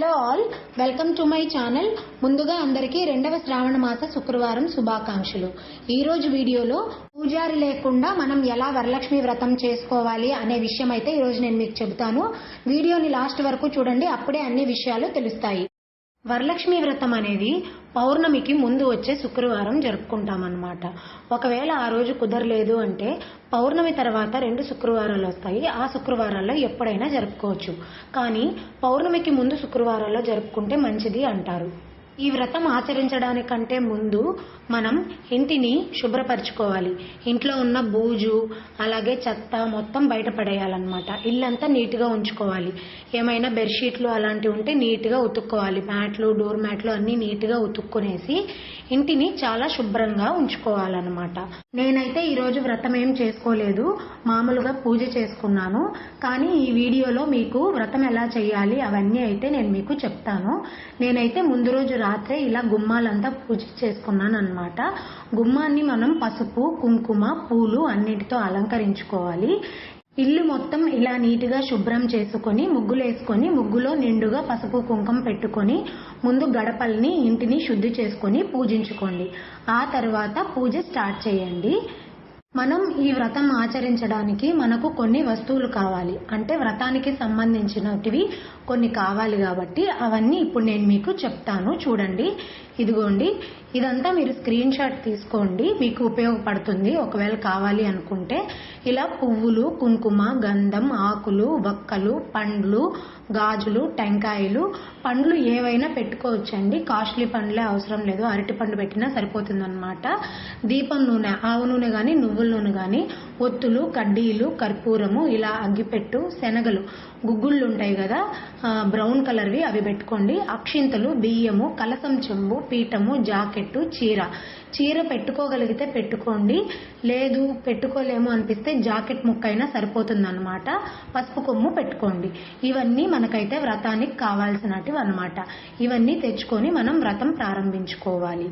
Hello all. Welcome to my channel. ముందుగా అందరికీ రెండవ శ్రావణ మాస శుక్రవారం శుభాకాంక్షలు. ఈ రోజు వీడియోలో పూజారి లేకుండా మనం ఎలా వరలక్ష్మి వ్రతం చేసుకోవాలి అనే విషయం అయితే ఈ రోజు నేను మీకు చెబుతాను. వీడియోని లాస్ట్ వరకు చూడండి అప్పుడే అన్ని విషయాలు తెలుస్తాయి. వరలక్ష్మి వ్రతం అనేది పౌర్ణమికి ముందు వచ్చే శుక్రవారం జరుపుకుంటామన్నమాట. ఒకవేళ ఆ రోజు కుదరలేదు అంటే పౌర్ణమి తర్వాత రెండు శుక్రవారాలు వస్తాయి. ఆ శుక్రవారాల్లో ఎప్పుడైనా జరుపుకోవచ్చు. కానీ పౌర్ణమికి ముందు శుక్రవారాల్లో జరుపుకుంటే మంచిది అంటారు. ఈ వ్రతం ఆచరించడానికంటే ముందు మనం ఇంటిని శుభ్రపరచుకోవాలి. ఇంట్లో ఉన్న బూజు అలాగే చెత్త మొత్తం బయటపడేయాలన్నమాట ఇల్లంతా నీట్గా ఉంచుకోవాలి. ఏమైనా బెడ్షీట్లు అలాంటివి ఉంటే నీట్గా ఉతుక్కోవాలి. మ్యాట్లు డోర్ మ్యాట్లు అన్నీ నీట్గా ఉతుక్కునేసి ఇంటిని చాలా శుభ్రంగా ఉంచుకోవాలన్నమాట. నేనైతే ఈరోజు వ్రతం ఏం చేసుకోలేదు. మామూలుగా పూజ చేసుకున్నాను. కానీ ఈ వీడియోలో మీకు వ్రతం ఎలా చేయాలి అవన్నీ అయితే నేను మీకు చెప్తాను. నేనైతే ముందు రోజు రాత్రే ఇలా గుమ్మాలంతా పూజ చేసుకున్నాను అనమాట గుమ్మాన్ని మనం పసుపు కుంకుమ పూలు అన్నిటితో అలంకరించుకోవాలి. ఇల్లు మొత్తం ఇలా నీట్గా శుభ్రం చేసుకొని ముగ్గులు వేసుకొని ముగ్గులో నిండుగా పసుపు కుంకం పెట్టుకొని ముందు గడపల్ని ఇంటిని శుద్ధి చేసుకొని పూజించుకోండి. ఆ తర్వాత పూజ స్టార్ట్ చేయండి. మనం ఈ వ్రతం ఆచరించడానికి మనకు కొన్ని వస్తువులు కావాలి. అంటే వ్రతానికి సంబంధించినటివి కొన్ని కావాలి కాబట్టి అవన్నీ ఇప్పుడు నేను మీకు చెప్తాను. చూడండి. ఇదిగోండి. ఇదంతా మీరు స్క్రీన్ షాట్ తీసుకోండి. మీకు ఉపయోగపడుతుంది. ఒకవేళ కావాలి అనుకుంటే ఇలా పువ్వులు కుంకుమ గంధం ఆకులు వక్కలు పండ్లు గాజులు టెంకాయలు పండ్లు ఏవైనా పెట్టుకోవచ్చండి. కాస్ట్లీ పండ్లే అవసరం లేదు. అరటి పండు పెట్టినా సరిపోతుందన్నమాట. దీపం నూనె ఆవు నూనె కానీ నువ్వుల నూనె కానీ ఒత్తులు కడ్డీలు కర్పూరము ఇలా అగ్గిపెట్టు శనగలు గుగ్గుళ్ళు ఉంటాయి కదా బ్రౌన్ కలర్వి అవి పెట్టుకోండి. అక్షింతలు బియ్యము కలసం చెంబు పీఠము జాకెట్టు చీర. చీర పెట్టుకోగలిగితే పెట్టుకోండి. లేదు పెట్టుకోలేము అనిపిస్తే జాకెట్ ముక్క అయినా సరిపోతుందన్నమాట. పసుపు కొమ్ము పెట్టుకోండి. ఇవన్నీ మనకైతే వ్రతానికి కావాల్సినటివి అనమాట ఇవన్నీ తెచ్చుకొని మనం వ్రతం ప్రారంభించుకోవాలి.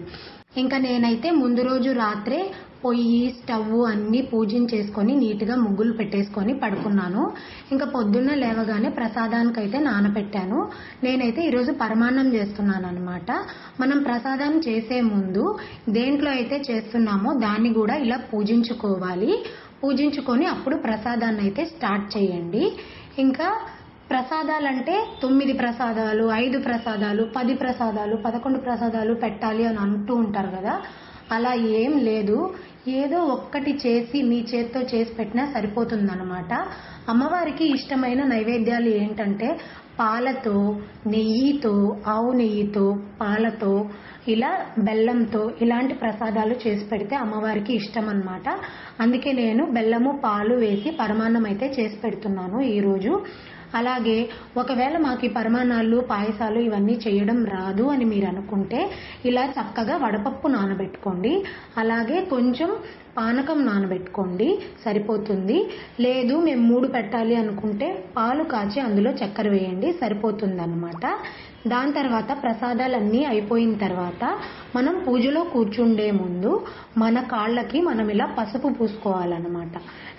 ఇంకా నేనైతే ముందు రోజు రాత్రే పొయ్యి స్టవ్ అన్నీ పూజించేసుకొని నీట్గా ముగ్గులు పెట్టేసుకొని పడుకున్నాను. ఇంకా పొద్దున్న లేవగానే ప్రసాదానికి అయితే నానపెట్టాను. నేనైతే ఈరోజు పరమాన్నం చేస్తున్నాను అనమాట మనం ప్రసాదం చేసే ముందు దేంట్లో అయితే చేస్తున్నామో దాన్ని కూడా ఇలా పూజించుకోవాలి. పూజించుకొని అప్పుడు ప్రసాదాన్ని అయితే స్టార్ట్ చేయండి. ఇంకా ప్రసాదాలంటే తొమ్మిది ప్రసాదాలు ఐదు ప్రసాదాలు పది ప్రసాదాలు పదకొండు ప్రసాదాలు పెట్టాలి అని అంటూ ఉంటారు కదా. అలా ఏం లేదు. ఏదో ఒక్కటి చేసి మీ చేత్తో చేసి పెట్టినా సరిపోతుందన్నమాట. అమ్మవారికి ఇష్టమైన నైవేద్యాలు ఏంటంటే పాలతో నెయ్యితో ఆవు నెయ్యితో పాలతో ఇలా బెల్లంతో ఇలాంటి ప్రసాదాలు చేసి పెడితే అమ్మవారికి ఇష్టం అనమాట అందుకే నేను బెల్లము పాలు వేసి పరమాన్నం అయితే చేసి పెడుతున్నాను ఈరోజు. అలాగే ఒకవేళ మాకు ఈ పరమాణాలు పాయసాలు ఇవన్నీ చేయడం రాదు అని మీరు అనుకుంటే ఇలా చక్కగా వడపప్పు నానబెట్టుకోండి. అలాగే కొంచెం పానకం నానబెట్టుకోండి సరిపోతుంది. లేదు మేము మూడు పెట్టాలి అనుకుంటే పాలు కాచి అందులో చక్కెర వేయండి సరిపోతుంది అనమాట దాని తర్వాత ప్రసాదాలన్నీ అయిపోయిన తర్వాత మనం పూజలో కూర్చుండే ముందు మన కాళ్ళకి మనం ఇలా పసుపు పూసుకోవాలన్నమాట.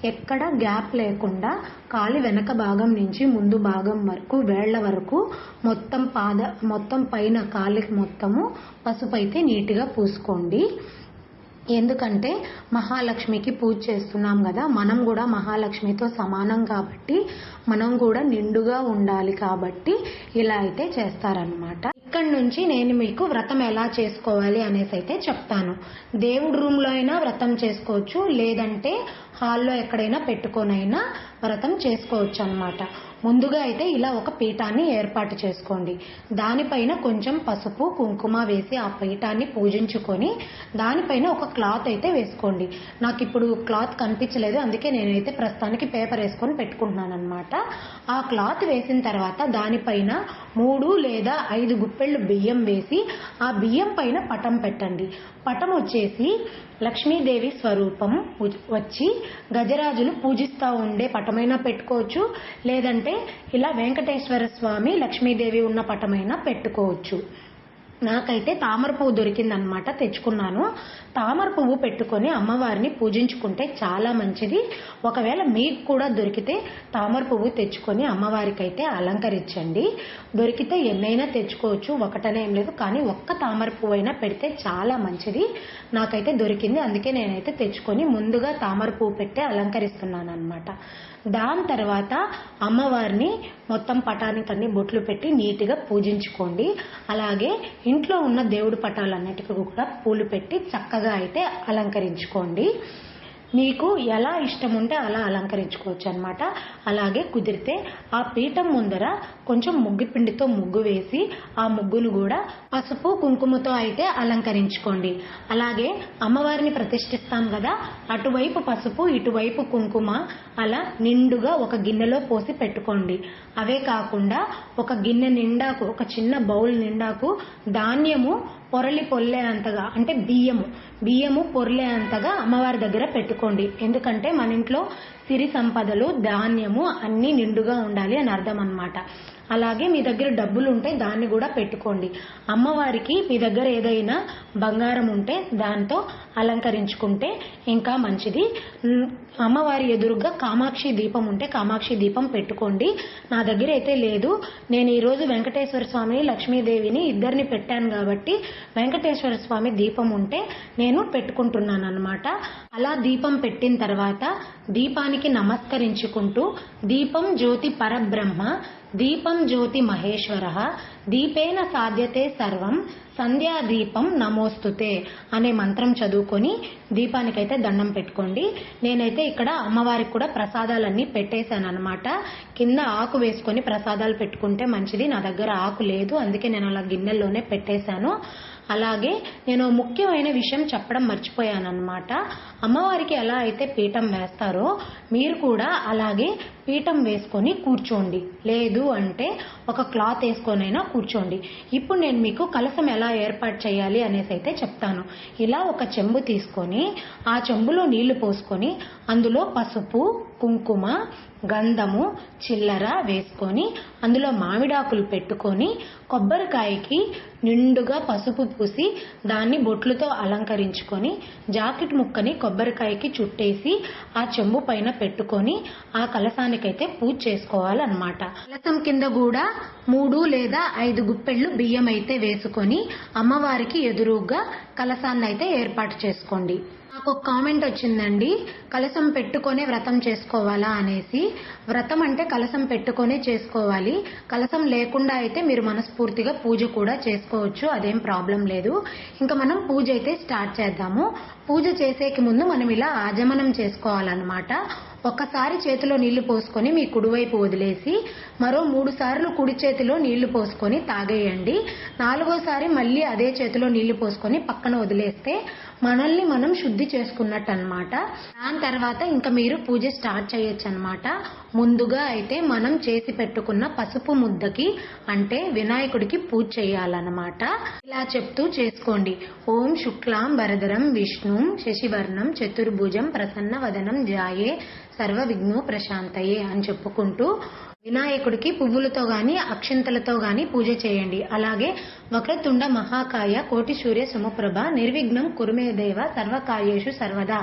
ఎక్కడ గ్యాప్ లేకుండా కాలి వెనక భాగం నుంచి ముందు భాగం వరకు వేళ్ళ వరకు మొత్తం పాద మొత్తం పైన కాలికి మొత్తము పసుపు అయితే నీట్గా పూసుకోండి. ఎందుకంటే మహాలక్ష్మికి పూజ చేస్తున్నాం కదా మనం కూడా మహాలక్ష్మితో సమానం కాబట్టి మనం కూడా నిండుగా ఉండాలి కాబట్టి ఇలా అయితే చేస్తారనమాట ఇక్కడ నుంచి నేను మీకు వ్రతం ఎలా చేసుకోవాలి అనేసి అయితే చెప్తాను. దేవుడి రూమ్లో అయినా వ్రతం చేసుకోవచ్చు లేదంటే హాల్లో ఎక్కడైనా పెట్టుకొనైనా వ్రతం చేసుకోవచ్చు అనమాట ముందుగా అయితే ఇలా ఒక పీఠాన్ని ఏర్పాటు చేసుకోండి. దానిపైన కొంచెం పసుపు కుంకుమ వేసి ఆ పీఠాన్ని పూజించుకొని దానిపైన ఒక క్లాత్ అయితే వేసుకోండి. నాకు ఇప్పుడు క్లాత్ కనిపించలేదు అందుకే నేనైతే ప్రస్తుతానికి పేపర్ వేసుకొని పెట్టుకుంటున్నాను అనమాట ఆ క్లాత్ వేసిన తర్వాత దానిపైన మూడు లేదా ఐదు గుప్పెళ్ళు బియ్యం వేసి ఆ బియ్యం పైన పటం పెట్టండి. పటం వచ్చేసి లక్ష్మీదేవి స్వరూపం వచ్చి గజరాజులు పూజిస్తూ ఉండే పటమైనా పెట్టుకోవచ్చు. లేదంటే ఇలా వెంకటేశ్వర స్వామి లక్ష్మీదేవి ఉన్న పటమైనా పెట్టుకోవచ్చు. నాకైతే తామర పువ్వు దొరికిందనమాట తెచ్చుకున్నాను. తామర పువ్వు పెట్టుకొని అమ్మవారిని పూజించుకుంటే చాలా మంచిది. ఒకవేళ మీకు కూడా దొరికితే తామర పువ్వు తెచ్చుకొని అమ్మవారికి అయితే అలంకరించండి. దొరికితే ఎన్నైనా తెచ్చుకోవచ్చు ఒకటనే ఏం లేదు కానీ ఒక్క తామర పువ్వు అయినా పెడితే చాలా మంచిది. నాకైతే దొరికింది అందుకే నేనైతే తెచ్చుకొని ముందుగా తామర పువ్వు పెట్టి అలంకరిస్తున్నాను అనమాట దాని తర్వాత అమ్మవారిని మొత్తం పటానికి అన్ని బొట్లు పెట్టి నీట్గా పూజించుకోండి. అలాగే ఇంట్లో ఉన్న దేవుడి పటాలన్నిటికీ కూడా పూలు పెట్టి చక్కగా అయితే అలంకరించుకోండి. మీకు ఎలా ఇష్టం ఉంటే అలా అలంకరించుకోవచ్చు అనమాట అలాగే కుదిరితే ఆ పీఠం ముందర కొంచెం ముగ్గు పిండితో ముగ్గు వేసి ఆ ముగ్గును కూడా పసుపు కుంకుమతో అయితే అలంకరించుకోండి. అలాగే అమ్మవారిని ప్రతిష్ఠిస్తాం కదా అటువైపు పసుపు ఇటువైపు కుంకుమ అలా నిండుగా ఒక గిన్నెలో పోసి పెట్టుకోండి. అవే కాకుండా ఒక గిన్నె నిండాకు ఒక చిన్న బౌల్ నిండాకు ధాన్యము పొరలి పొల్లే అంతగా అంటే బియ్యము. బియ్యము పొర్లే అంతగా అమ్మవారి దగ్గర పెట్టుకోండి. ఎందుకంటే మన ఇంట్లో సిరి సంపదలు ధాన్యము అన్నీ నిండుగా ఉండాలి అని అర్థం అన్నమాట అలాగే మీ దగ్గర డబ్బులు ఉంటే దాన్ని కూడా పెట్టుకోండి. అమ్మవారికి మీ దగ్గర ఏదైనా బంగారం ఉంటే దాంతో అలంకరించుకుంటే ఇంకా మంచిది. అమ్మవారి ఎదురుగా కామాక్షి దీపం ఉంటే కామాక్షి దీపం పెట్టుకోండి. నా దగ్గర అయితే లేదు. నేను ఈరోజు వెంకటేశ్వర స్వామిని లక్ష్మీదేవిని ఇద్దరిని పెట్టాను కాబట్టి వెంకటేశ్వర స్వామి దీపం ఉంటే నేను పెట్టుకుంటున్నాను అనమాట అలా దీపం పెట్టిన తర్వాత దీపానికి నమస్కరించుకుంటూ దీపం జ్యోతి పరబ్రహ్మ దీపం జ్యోతి మహేశ్వర దీపేన సాధ్యతే సర్వం సంధ్యా దీపం నమోస్తుతే అనే మంత్రం చదువుకొని దీపానికైతే దండం పెట్టుకోండి. నేనైతే ఇక్కడ అమ్మవారికి కూడా ప్రసాదాలన్నీ పెట్టేశాను అనమాట కింద ఆకు వేసుకొని ప్రసాదాలు పెట్టుకుంటే మంచిది. నా దగ్గర ఆకు లేదు. అందుకే నేను అలా గిన్నెల్లోనే పెట్టేశాను. అలాగే నేను ముఖ్యమైన విషయం చెప్పడం మర్చిపోయాను అనమాట అమ్మవారికి ఎలా అయితే పీఠం వేస్తారో మీరు కూడా అలాగే పీఠం వేసుకొని కూర్చోండి. లేదు అంటే ఒక క్లాత్ వేసుకొనైనా కూర్చోండి. ఇప్పుడు నేను మీకు కలసం ఎలా ఏర్పాటు చేయాలి అనేసి అయితే చెప్తాను. ఇలా ఒక చెంబు తీసుకొని ఆ చెంబులో నీళ్ళు పోసుకొని అందులో పసుపు కుంకుమ గంధము చిల్లర వేసుకొని అందులో మామిడాకులు పెట్టుకొని కొబ్బరికాయకి నిండుగా పసుపు పూసి దాన్ని బొట్లతో అలంకరించుకొని జాకెట్ ముక్కని కొబ్బరికాయకి చుట్టేసి ఆ చెంబు పైన పెట్టుకొని ఆ కలసానికైతే పూజ చేసుకోవాలన్నమాట. కలసం కింద కూడా మూడు లేదా ఐదు గుప్పెళ్ళు బియ్యం అయితే వేసుకొని అమ్మవారికి ఎదురుగా కలసాన్ని అయితే ఏర్పాటు చేసుకోండి. నాకు ఒక కామెంట్ వచ్చిందండి. కలసం పెట్టుకొనే వ్రతం చేసుకోవాలా అనేసి. వ్రతం అంటే కలసం పెట్టుకొనే చేసుకోవాలి. కలసం లేకుండా అయితే మీరు మనస్ఫూర్తిగా పూజ కూడా చేసుకోవచ్చు. అదేం ప్రాబ్లం లేదు. ఇంకా మనం పూజ అయితే స్టార్ట్ చేద్దాము. పూజ చేసేకి ముందు మనం ఇలా ఆజమనం చేసుకోవాలన్నమాట. ఒక్కసారి చేతిలో నీళ్ళు పోసుకొని మీ కుడివైపు వదిలేసి మరో మూడు సార్లు కుడి చేతిలో నీళ్ళు పోసుకొని తాగేయండి. నాలుగోసారి మళ్ళీ అదే చేతిలో నీళ్ళు పోసుకొని పక్కన వదిలేస్తే మనల్ని మనం శుద్ధి చేసుకున్నట్టు అనమాట దాని తర్వాత ఇంకా మీరు పూజ స్టార్ట్ చేయొచ్చు అనమాట ముందుగా అయితే మనం చేసి పెట్టుకున్న పసుపు ముద్దకి అంటే వినాయకుడికి పూజ చేయాలన్నమాట. ఇలా చెప్తూ చేసుకోండి. ఓం శుక్లాం వరదరం విష్ణుం శశివర్ణం చతుర్భుజం ప్రసన్న వదనం జాయే సర్వ విఘ్నో ప్రశాంతయే అని చెప్పుకుంటూ వినాయకుడికి పువ్వులతో గాని అక్షంతలతో గాని పూజ చేయండి. అలాగే వక్రతుండ మహాకాయ కోటి సూర్య సమప్రభ నిర్విఘ్నం కురుమే దేవ సర్వకాయేషు సర్వదా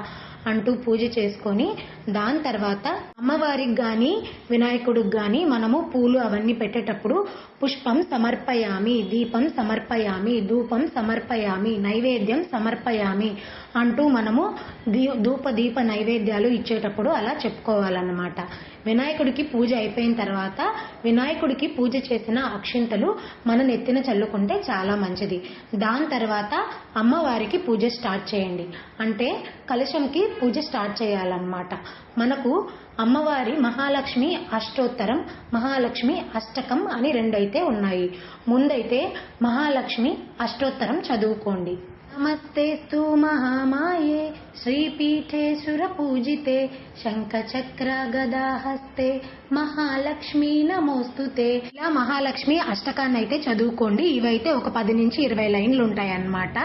అంటూ పూజ చేసుకొని దాని తర్వాత అమ్మవారికి గాని వినాయకుడికి గాని మనము పూలు అవన్నీ పెట్టేటప్పుడు పుష్పం సమర్పయామి దీపం సమర్పయామి ధూపం సమర్పయామి నైవేద్యం సమర్పయామి అంటూ మనము దీ ధూప దీప నైవేద్యాలు ఇచ్చేటప్పుడు అలా చెప్పుకోవాలన్నమాట. వినాయకుడికి పూజ అయిపోయిన తర్వాత వినాయకుడికి పూజ చేసిన అక్షింతలు మన నెత్తిన చల్లుకుంటే చాలా మంచిది. దాని తర్వాత అమ్మవారికి పూజ స్టార్ట్ చేయండి. అంటే కలశంకి పూజ స్టార్ట్ చేయాలన్నమాట. మనకు అమ్మవారి మహాలక్ష్మి అష్టోత్తరం మహాలక్ష్మి అష్టకం అని రెండైతే ఉన్నాయి. ముందైతే మహాలక్ష్మి అష్టోత్తరం చదువుకోండి. నమస్తేస్తు మహామాయే శ్రీపీఠే సురపూజితే శంఖచక్ర గదాహస్తే మహాలక్ష్మి నమోస్తుతే. ఇలా మహాలక్ష్మి అష్టకాన్ని అయితే చదువుకోండి. ఇవైతే ఒక పది నుంచి ఇరవై లైన్లు ఉంటాయి అన్నమాట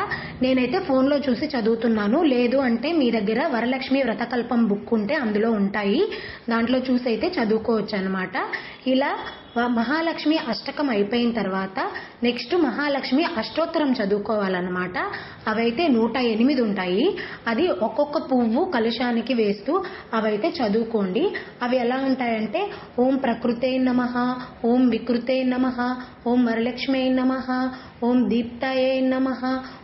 నేనైతే ఫోన్లో చూసి చదువుతున్నాను. లేదు అంటే మీ దగ్గర వరలక్ష్మి వ్రతకల్పం బుక్ ఉంటే అందులో ఉంటాయి. దాంట్లో చూసి అయితే చదువుకోవచ్చు అనమాట ఇలా మహాలక్ష్మి అష్టకం అయిపోయిన తర్వాత నెక్స్ట్ మహాలక్ష్మి అష్టోత్తరం చదువుకోవాలన్నమాట. అవైతే నూట ఎనిమిది ఉంటాయి. అది ఒక్కొక్క పువ్వు కలుషానికి వేస్తూ అవైతే చదువుకోండి. అవి ఎలా ఉంటాయంటే ఓం ప్రకృతే నమ ఓం వికృతే నమ ఓం వరలక్ష్మి నమ ఓం దీప్తాయే నమ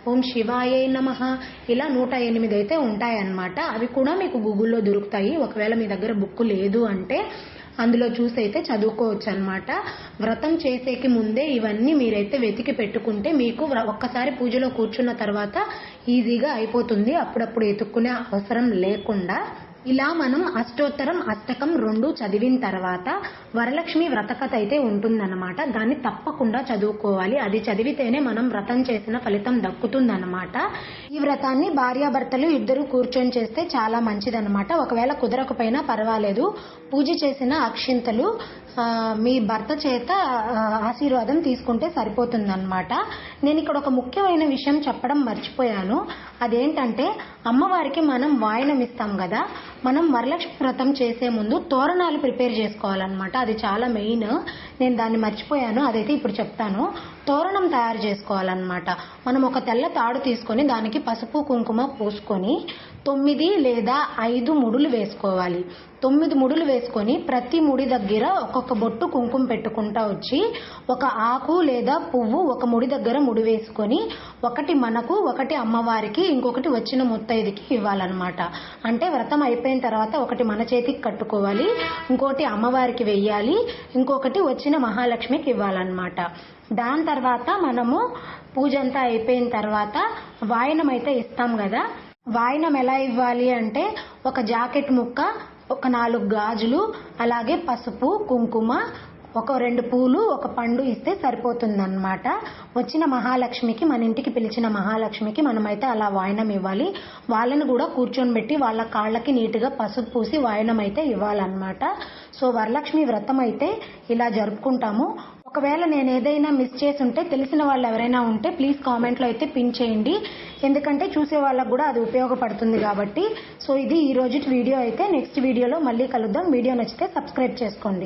ఓం శివాయే నమ. ఇలా నూట ఎనిమిది అయితే ఉంటాయన్నమాట. అవి కూడా మీకు గూగుల్లో దొరుకుతాయి. ఒకవేళ మీ దగ్గర బుక్ లేదు అంటే అందులో చూసి అయితే చదువుకోవచ్చు అనమాట వ్రతం చేసేకి ముందే ఇవన్నీ మీరైతే వెతికి పెట్టుకుంటే మీకు ఒక్కసారి పూజలో కూర్చున్న తర్వాత ఈజీగా అయిపోతుంది. అప్పుడప్పుడు ఎతుక్కునే అవసరం లేకుండా. ఇలా మనం అష్టోత్తరం అష్టకం రెండు చదివిన తర్వాత వరలక్ష్మి వ్రతకథ అయితే ఉంటుందన్నమాట. దాన్ని తప్పకుండా చదువుకోవాలి. అది చదివితేనే మనం వ్రతం చేసిన ఫలితం దక్కుతుందన్నమాట. ఈ వ్రతాన్ని భార్యాభర్తలు ఇద్దరు కూర్చొని చేస్తే చాలా మంచిదన్నమాట. ఒకవేళ కుదరకపోయినా పర్వాలేదు. పూజ చేసిన అక్షింతలు మీ భర్త చేత ఆశీర్వాదం తీసుకుంటే సరిపోతుందన్నమాట. నేను ఇక్కడ ఒక ముఖ్యమైన విషయం చెప్పడం మర్చిపోయాను. అదేంటంటే అమ్మవారికి మనం వాయనం ఇస్తాం కదా. మనం వరలక్ష్మి వ్రతం చేసే ముందు తోరణాలు ప్రిపేర్ చేసుకోవాలన్నమాట. అది చాలా మెయిన్. నేను దాన్ని మర్చిపోయాను. అదైతే ఇప్పుడు చెప్తాను. తోరణం తయారు చేసుకోవాలన్నమాట. మనం ఒక తెల్ల తాడు తీసుకొని దానికి పసుపు కుంకుమ పూసుకొని తొమ్మిది లేదా ఐదు ముడులు వేసుకోవాలి. తొమ్మిది ముడులు వేసుకొని ప్రతి ముడి దగ్గర ఒక్కొక్క బొట్టు కుంకుమ పెట్టుకుంటా వచ్చి ఒక ఆకు లేదా పువ్వు ఒక ముడి దగ్గర ముడి వేసుకొని ఒకటి మనకు ఒకటి అమ్మవారికి ఇంకొకటి వచ్చిన ముత్తైదుకి ఇవ్వాలన్నమాట. అంటే వ్రతం అయిపోయిన తర్వాత ఒకటి మన చేతికి కట్టుకోవాలి ఇంకోటి అమ్మవారికి వెయ్యాలి ఇంకొకటి వచ్చిన మహాలక్ష్మికి ఇవ్వాలన్నమాట. దాని తర్వాత మనము పూజ అంతా అయిపోయిన తర్వాత వాయనం అయితే ఇస్తాం కదా. వాయనం ఎలా ఇవ్వాలి అంటే ఒక జాకెట్ ముక్క ఒక నాలుగు గాజులు అలాగే పసుపు కుంకుమ ఒక రెండు పూలు ఒక పండు ఇస్తే సరిపోతుందన్నమాట. వచ్చిన మహాలక్ష్మికి మన ఇంటికి పిలిచిన మహాలక్ష్మికి మనమైతే అలా వాయనం ఇవ్వాలి. వాళ్ళని కూడా కూర్చొనిబెట్టి వాళ్ళ కాళ్ళకి నీట్గా పసుపు పూసి వాయనం అయితే ఇవ్వాలన్నమాట. సో వరలక్ష్మి వ్రతం అయితే ఇలా జరుపుకుంటాము. ఒకవేళ నేను ఏదైనా మిస్ చేసి ఉంటే తెలిసిన వాళ్ళు ఎవరైనా ఉంటే ప్లీజ్ కామెంట్లో అయితే పిన్ చేయండి. ఎందుకంటే చూసే వాళ్ళకు కూడా అది ఉపయోగపడుతుంది కాబట్టి. సో ఇది ఈ రోజు వీడియో అయితే నెక్స్ట్ వీడియోలో మళ్ళీ కలుద్దాం. వీడియో నచ్చితే సబ్స్క్రైబ్ చేసుకోండి.